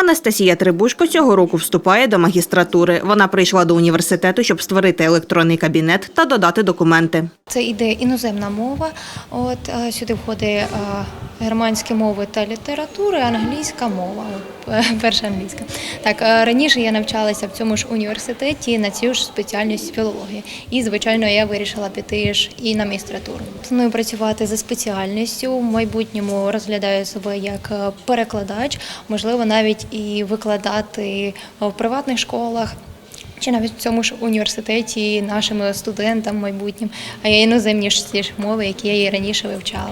Анастасія Трибушко цього року вступає до магістратури. Вона прийшла до університету, щоб створити електронний кабінет та додати документи. Це іде іноземна мова. От е, сюди входить е, германські мови та література, англійська мова. Перша англійська. Так е, раніше я навчалася в цьому ж університеті на цю ж спеціальність філології. І звичайно, я вирішила піти ж і на магістратуру. Планую працювати за спеціальністю. В майбутньому розглядаю себе як е, перекладач, можливо, навіть і викладати в приватних школах. Чи навіть в цьому ж університеті нашим студентам майбутнім, а є іноземні ж ті ж мови, які я і раніше вивчала.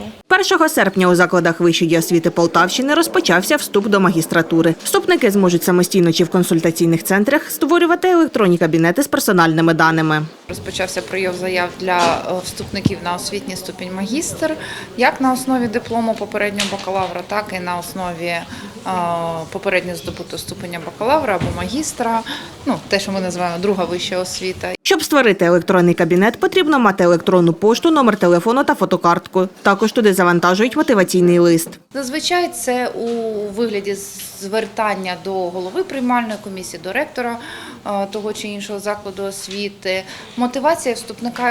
1 серпня у закладах вищої освіти Полтавщини розпочався вступ до магістратури. Вступники зможуть самостійно чи в консультаційних центрах створювати електронні кабінети з персональними даними. Розпочався прийом заяв для е, вступників на освітній ступінь магістр, як на основі диплому попереднього бакалавра, так і на основі попередньо здобуто ступеня бакалавра або магістра, ну те, що ми називаємо друга вища освіта. Щоб створити електронний кабінет, потрібно мати електронну пошту, номер телефону та фотокартку. Також туди завантажують мотиваційний лист. Зазвичай це у вигляді звертання до голови приймальної комісії, до ректора е, того чи іншого закладу освіти. Мотивація вступника,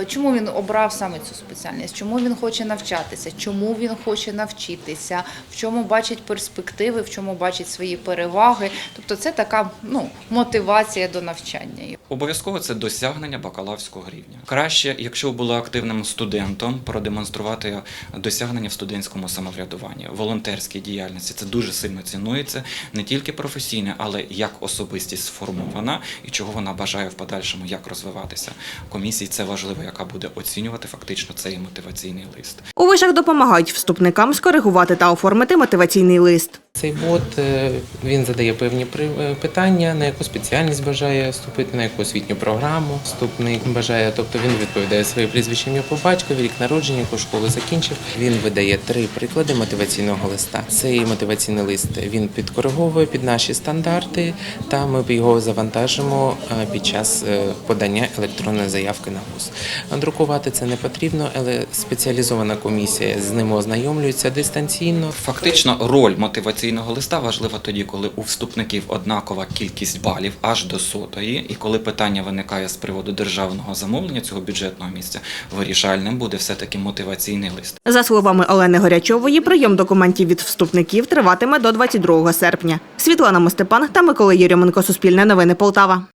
е, чому він обрав саме цю спеціальність, чому він хоче навчатися, чому він хоче навчитися, в чому бачить перспективи, в чому бачить свої переваги. Тобто це така ну, мотивація до навчання. Обов'язково це досягнення бакалаврського рівня. Краще, якщо ви були активним студентом, продемонструвати досягнення в студентському самоврядуванні, волонтерській діяльності. Це дуже сильно цінується не тільки професійне, але як особистість сформована і чого вона бажає в подальшому, як розвиватися. Комісії це важливо, яка буде оцінювати фактично цей мотиваційний лист. У вишах допомагають вступникам скоригувати та оформити мотиваційний лист. Цей бот е, він задає певні е, питання, на яку спеціальність бажає вступити, на яку освітню програму вступник бажає. Тобто він відповідає своє прізвище ім'я по батькові, рік народження, яку школу закінчив. Він видає три приклади мотиваційного листа. Цей мотиваційний лист він підкориговує під наші стандарти, та ми його завантажимо е, під час подання електронної заявки на вуз. Друкувати це не потрібно, але спеціалізована комісія з ними ознайомлюється дистанційно. Фактично, роль мотиваційного листа важлива тоді, коли у вступників однакова кількість балів аж до сотої, і коли питання виникає з приводу державного замовлення цього бюджетного місця, вирішальним буде все-таки мотиваційний лист. За словами Олени Горячової, прийом документів від вступників триватиме до 22 серпня. Світлана Мостепан та Микола Єрьоменко, Суспільне новини Полтава.